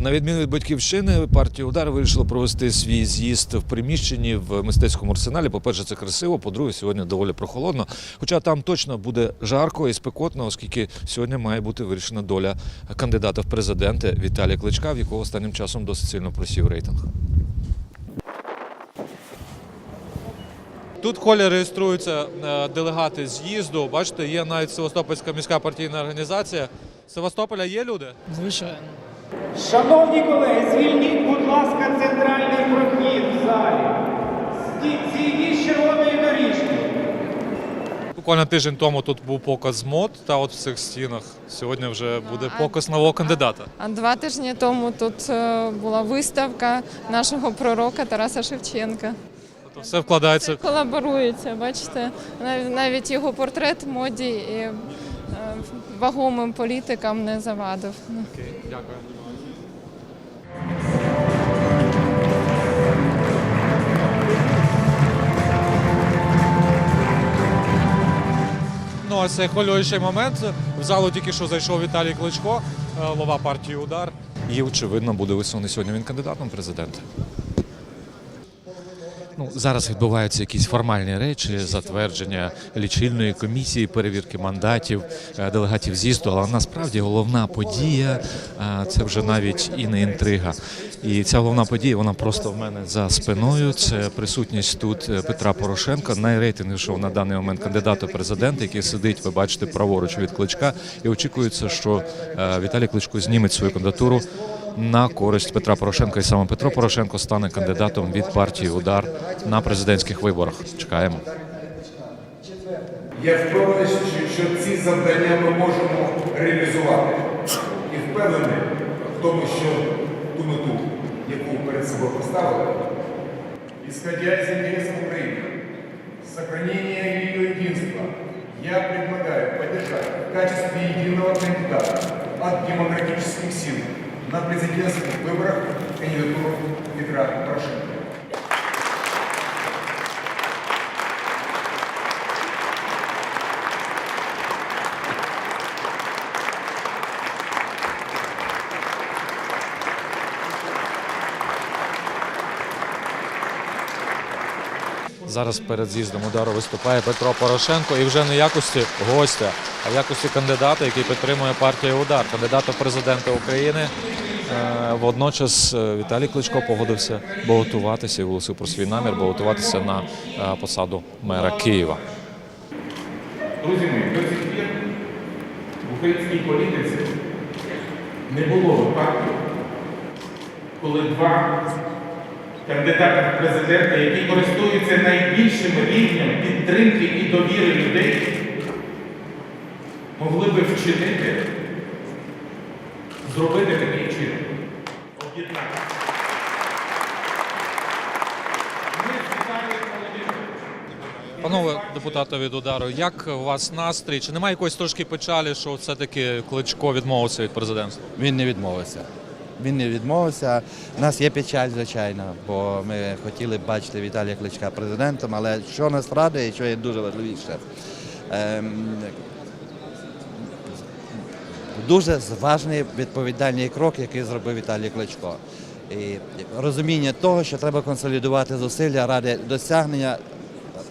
На відміну від батьківщини, партія Удар вирішила провести свій з'їзд в приміщенні в мистецькому арсеналі. По-перше, це красиво. По-друге, сьогодні доволі прохолодно. Хоча там точно буде жарко і спекотно, оскільки сьогодні має бути вирішена доля кандидата в президенти Віталія Кличка, в якого останнім часом досить сильно просів рейтинг. Тут в холі реєструються е, делегати з'їзду. Бачите, є навіть Севастопольська міська партійна організація. Севастополя є люди? Звичайно. Шановні колеги, звільніть, будь ласка, центральний прохід в залі. Зійдіть червоної доріжки. Буквально тиждень тому тут був показ мод, та от в цих стінах сьогодні вже буде показ нового кандидата. А два тижні тому тут е, була виставка нашого пророка Тараса Шевченка. Тобто все вкладається. Колаборується, бачите, Нав- навіть його портрет моді і е, вагомим політикам не завадив. Дякую. Це хвилюючий момент. В залу тільки що зайшов Віталій Кличко, е, голова партії Удар. І, очевидно, буде висунений сьогодні він кандидатом в президенти. Ну, зараз відбуваються якісь формальні речі, затвердження лічильної комісії, перевірки мандатів е, делегатів з'їзду. Але насправді головна подія е, це вже навіть і не інтрига. І ця головна подія вона просто в мене за спиною. Це присутність тут е, Петра Порошенка, найрейтингішого на даний момент кандидата в президенти, який сидить, ви бачите, праворуч від кличка. І очікується, що Віталій Кличко зніме свою кандидатуру на користь Петра Порошенка, і саме Петро Порошенко стане кандидатом від партії Удар на президентських виборах. Чекаємо. Я впевнений, що- ці завдання ми можемо реалізувати. І впевнений в тому, що ту мету, яку перед собою поставили, исходя из интересов Украины, сохранения ее единства, я предлагаю поддержать в качестве единого кандидата от демократических сил на президентских выборах кандидатуру Петра Порошенко. Зараз перед з'їздом удару виступає Петро Порошенко і вже не якості гостя, а в якості кандидата, який підтримує партію Удар, кандидата в президенти України. Е, Водночас е, Віталій Кличко погодився балотуватися і оголосив про свій намір балотуватися на е, посаду мера Києва. Друзі мої, в українській політиці не було випадків, коли два кандидати в президенти, які користуються найбільшим рівнем підтримки і довіри людей, могли би вчинити, зробити такий чинок. Об'єднати. Панове депутати від удару, як у вас настрій? Чи немає якоїсь трошки печалі, що все-таки Кличко відмовився від президентства? Він не відмовився. Він не відмовився. У нас є печаль, звичайно, бо ми хотіли бачити Віталія Кличка президентом, але що нас радує, і що є дуже важливіше. ем, Дуже важний відповідальний крок, який зробив Віталій Кличко. І розуміння того, що треба консолідувати зусилля ради досягнення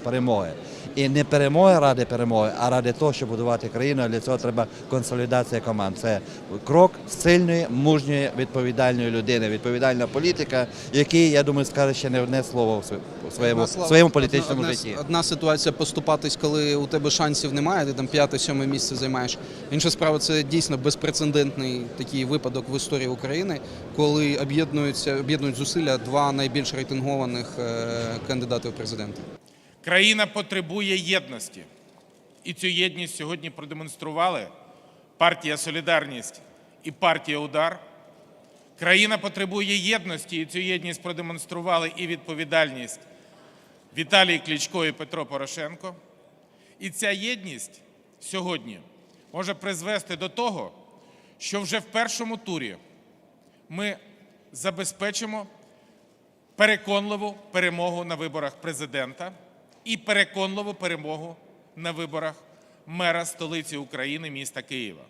перемоги. І не перемоги ради перемоги, а ради того, щоб будувати країну. Для цього треба консолідація команд. Це крок сильної, мужньої, відповідальної людини, відповідальна політика, який, я думаю, скаже ще не одне слово в своєму, в Одна- своєму політичному одна, житті. Одна ситуація поступатись, коли у тебе шансів немає, ти там п'яте-сьоме місце займаєш. Інша справа це дійсно безпрецедентний такий випадок в історії України, коли об'єднуються об'єднують зусилля два найбільш рейтингованих е, кандидати в президенти. Країна потребує єдності. І цю єдність сьогодні продемонстрували партія Солідарність і партія Удар. Країна потребує єдності, і цю єдність продемонстрували і відповідальність Віталій Кличко і Петро Порошенко. І ця єдність сьогодні може призвести до того, що вже в першому турі ми забезпечимо переконливу перемогу на виборах президента і переконливу перемогу на виборах мера столиці України міста Києва.